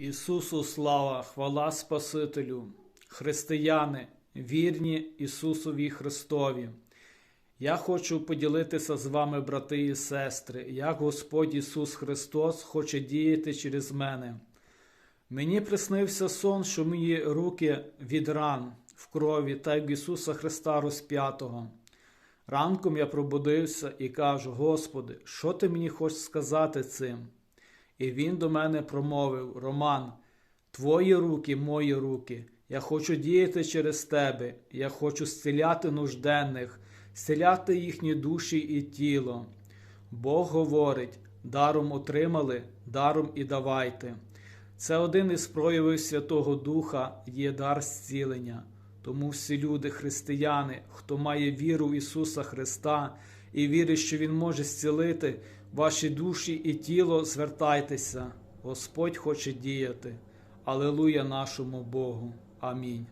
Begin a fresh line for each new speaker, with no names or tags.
Ісусу слава, хвала Спасителю, християни, вірні Ісусові Христові. Я хочу поділитися з вами, брати і сестри, як Господь Ісус Христос хоче діяти через мене. Мені приснився сон, що мої руки від ран в крові, та як Ісуса Христа розп'ятого. Ранком я пробудився і кажу: Господи, що ти мені хочеш сказати цим? І він до мене промовив: Роман, твої руки, мої руки. Я хочу діяти через тебе. Я хочу зціляти нужденних, зціляти їхні душі і тіло. Бог говорить: даром отримали, даром і давайте. Це один із проявів Святого Духа є дар зцілення. Тому всі люди, християни, хто має віру в Ісуса Христа і вірить, що Він може зцілити ваші душі і тіло, звертайтеся. Господь хоче діяти. Алелуя нашому Богу. Амінь.